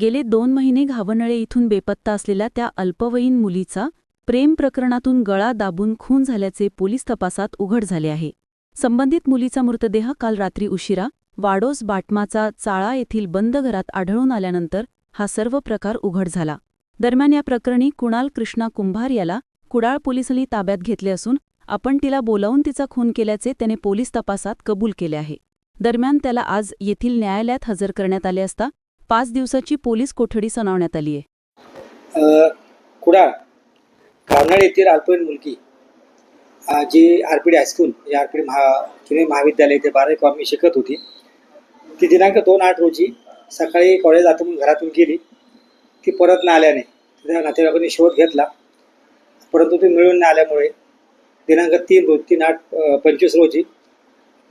गेले दोन महिने घावनळे इथून बेपत्ता असलेल्या त्या अल्पवयीन मुलीचा प्रेम प्रकरणातून गळा दाबून खून झाल्याचे पोलीस तपासात उघड झाले आहे. संबंधित मुलीचा मृतदेह काल रात्री उशिरा वाडोस बाटमाचा चाळा येथील बंद घरात आढळून आल्यानंतर हा सर्व प्रकार उघड झाला. दरम्यान या प्रकरणी कुणाल कृष्णा कुंभार याला कुडाळ पोलिसांनी ताब्यात घेतले असून आपण तिला बोलावून तिचा खून केल्याचे त्याने पोलीस तपासात कबूल केले आहे. दरम्यान त्याला आज येथील न्यायालयात हजर करण्यात आले असता पाच दिवसाची पोलीस कोठडी सुनावण्यात आली आहे. कुडाळ कावनाळ येथील अल्पवयीन मुलगी G R P D high school म्हणजे या आर पी डी महा जुने महाविद्यालय ते बारावी कॉलनी शिकत होती. ती दिनांक दोन आठ रोजी सकाळी कॉलेज आतून घरातून गेली. ती परत न आल्याने तिच्या नातेवाईकांनी शोध घेतला. परंतु ती मिळून न आल्यामुळे दिनांक तीन रोज तीन आठ पंचवीस रोजी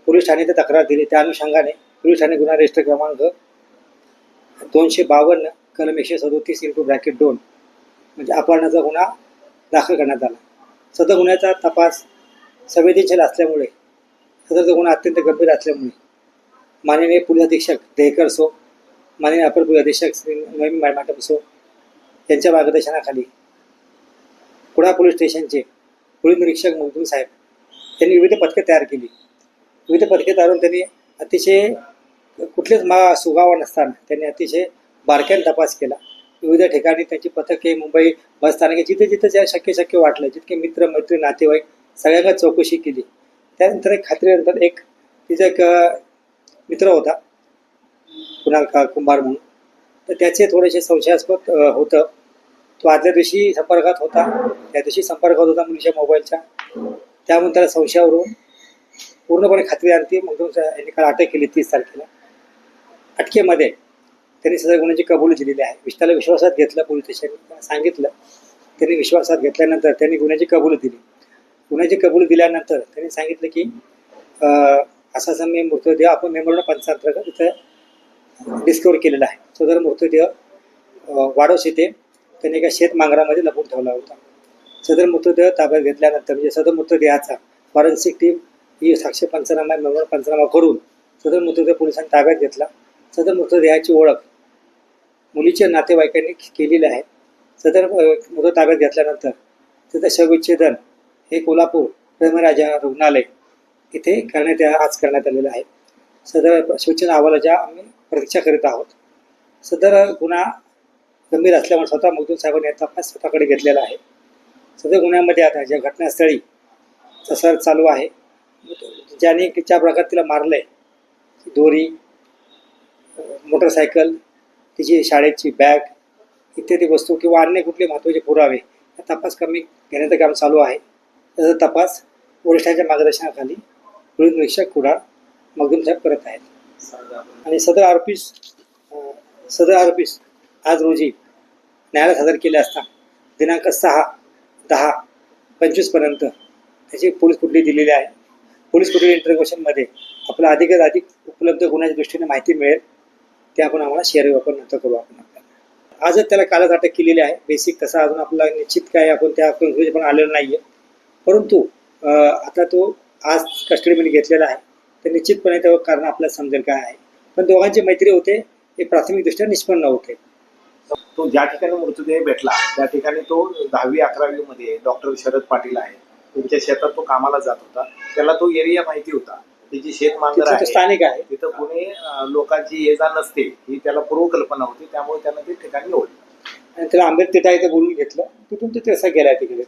पोलीस ठाणे ते तक्रार दिली. त्या अनुषंगाने पोलीस ठाणे गुन्हा रजिस्टर क्रमांक दोनशे बावन्न कलम एकशे सदोतीस इंटू ब्रॅकेट दोन. म्हणजे अपहरणाचा गुन्हा दाखल करण्यात आला. सदर गुन्ह्याचा तपास संवेदनशील असल्यामुळे सदरचा गुन्हा अत्यंत गंभीर असल्यामुळे माननीय पोलीस अधीक्षक देहकर सो माननीय अपर पोलीस अधीक्षक श्री नवीन मॅडम सो यांच्या मार्गदर्शनाखाली कुडा पोलीस स्टेशनचे पोलीस निरीक्षक मगदूम साहेब त्यांनी विविध पथके तयार केली. विविध पथके तयारून त्यांनी अतिशय कुठलेच मा सुगावा नसताना त्यांनी अतिशय बारक्याने तपास केला. विविध ठिकाणी त्यांची पथके मुंबई बसस्थानके जिथे जिथे ज्या शक्य शक्य वाटलं जितके मित्र मैत्री नातेवाईक सगळ्यांना चौकशी केली. त्यानंतर एक खात्रीनंतर एक तिचा एक मित्र होता कुणाल का कुंभार म्हणून. तर त्याचे थोडेसे संशयास्पद होतं. तो आदल्या दिवशी संपर्कात होता. त्या दिवशी संपर्कात होता मुलीच्या मोबाईलच्या. त्यामुळे त्याला संशयावरून पूर्णपणे खात्री आणती मग तो यांनी काल अटक केली तीस तारखेला. अटकेमध्ये. त्यांनी सदर गुन्ह्याची कबुली दिलेली आहे. विष्णाला विश्वासात घेतलं पोलीस स्टेशन सांगितलं. त्यांनी विश्वासात घेतल्यानंतर त्यांनी गुन्ह्याची कबुली दिली. गुन्ह्याची कबुली दिल्यानंतर त्यांनी सांगितलं की असा असा मी मृतदेह आपण मेमोरण पंचांतर्गत इथं डिस्कवर केलेला आहे. सदर मृतदेह वाढवशी वाडोस येथे त्यांनी एका शेत मांगरामध्ये लपून ठेवला होता. सदर मृतदेह ताब्यात घेतल्यानंतर म्हणजे सदर मृतदेहाचा फॉरेन्सिक टीम ही साक्ष पंचनामा मेमोरण पंचनामा करून सदर मृतदेह पोलिसांनी ताब्यात घेतला. सदर मृतदेहाची ओळख मुलीच्या नातेवाईकांनी केलेली आहे. सदर मृत ताब्यात घेतल्यानंतर सदर शवविच्छेदन हे कोल्हापूर प्रेमराजा रुग्णालय इथे करण्यात आज करण्यात आलेलं आहे. सदर सूचना अहवालाच्या आम्ही प्रतीक्षा करीत आहोत सदर गुन्हा गंभीर असल्यामुळे स्वतः मगदूम साहेबांनी याचा तपास स्वतःकडे घेतलेला आहे. सदर गुन्ह्यामध्ये आता ज्या घटनास्थळी तसर चालू आहे ज्याने ज्या प्रकारे तिला मारलंय दोरी मोटरसायकल तिची शाळेची बॅग इत्यादी वस्तू किंवा अन्य कुठले महत्त्वाचे पुरावे या तपास कमी घेण्याचं काम चालू आहे. त्याचा तपास वरिष्ठांच्या मार्गदर्शनाखाली पोलीस निरीक्षक कुडाळ मगदूम साहेब करत आहेत. आणि सदर आरोपीस सदर आरोपीस आज रोजी न्यायालयात सादर केले असता दिनांक सहा दहा पंचवीसपर्यंत त्याची पोलीस कुठली दिलेली आहे? पोलीस कुठली इंटरव्हेशनमध्ये आपलं अधिकात अधिक उपलब्ध होण्याच्या दृष्टीने माहिती मिळेल? ते आपण आम्हाला शेअर आपण नंतर करू आपण आपल्याला. आजच त्याला कालच अटक केलेली आहे. बेसिक कसा अजून आपला निश्चित काय आपण त्या conclusion पण आलेलं नाही आहे परंतु आता तो आज कस्टडीमध्ये घेतलेला आहे. तर निश्चितपणे त्यावर कारण आपल्याला समजेल काय आहे. पण दोघांची मैत्री होते. हे प्राथमिकदृष्ट्या निष्पन्न होते. तो ज्या ठिकाणी मृतदेह भेटला त्या ठिकाणी तो दहावी अकरावी मध्ये डॉक्टर शरद पाटील आहे. त्यांच्या शेतात तो कामाला जात होता. त्याला तो एरिया माहिती होता. तो आहे स्थानिक आहे. तिथं कोणी लोकांची ये जा नसते ही त्याला पूर्वकल्पना होती त्यामुळे त्यानं ते ठिकाणी निवडलं आणि त्याला आंबेड तिथं इथं बोलून घेतलं. तिथून तो तसा गेला तिकडे.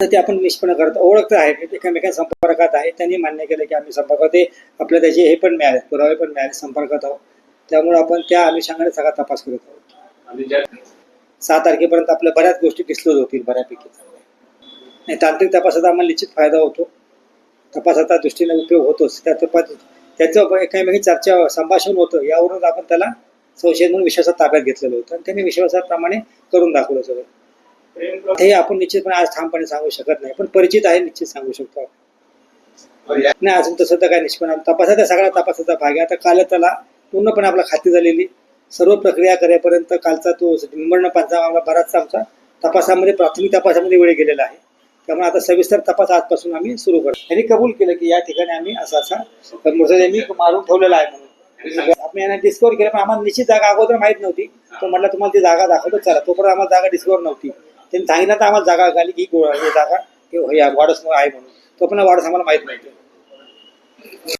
तर ते आपण निष्पन्न करत ओळख तर आहे एकमेकांच्या संपर्कात आहे. त्यांनी मान्य केलं की आम्ही संपर्कात आहे. आपल्या त्याचे हे पण मिळाले पुरावे पण मिळाले संपर्कात आहोत. त्यामुळे आपण त्या अनुषंगाने सगळा तपास करत आहोत. आणि ज्या सहा तारखेपर्यंत आपल्या बऱ्याच गोष्टी डिस्क्लोज होतील बऱ्यापैकी. नाही तांत्रिक तपासाचा आम्हाला निश्चित फायदा होतो. तपासाचा दृष्टीने उपयोग होतोच त्या तपास त्याचं एकामेकी चर्चा संभाषण होतं. यावरून आपण त्याला संशय म्हणून विश्वासात ताब्यात घेतलेलं होतं. आणि त्यांनी विश्वासाप्रमाणे करून दाखवलं सगळं. हे आपण निश्चितपणे आज ठामपणे सांगू शकत नाही. पण परिचित आहे निश्चित सांगू शकतो आपण. नाही अजून तसं तर काय निष्पन्न तपासाचा सगळा तपासाचा भाग आहे. आता काल त्याला पूर्णपणे आपला खात्री झालेली. सर्व प्रक्रिया करेपर्यंत कालचा तो निंबर्ण पंचांगा बराचसा आमचा तपासामध्ये प्राथमिक तपासामध्ये वेळ गेलेला आहे. त्यामुळे आता सविस्तर तपास आजपासून आम्ही सुरू करतो. त्यांनी कबूल केलं की या ठिकाणी आम्ही असा असा मृतदेह मी मारून ठेवलेला आहे म्हणून. आपण यांना डिस्कवर केलं पण आम्हाला निश्चित जागा अगोदर माहीत नव्हती. तो म्हटलं तुम्हाला ती जागा दाखवतो चला. तोपर्यंत आम्हाला जागा डिस्कवर नव्हती. त्यांनी सांगितलं तर आम्हाला जागा घाली की ही जागा वाडस आहे म्हणून. तो पण वाडस आम्हाला माहीत नव्हती.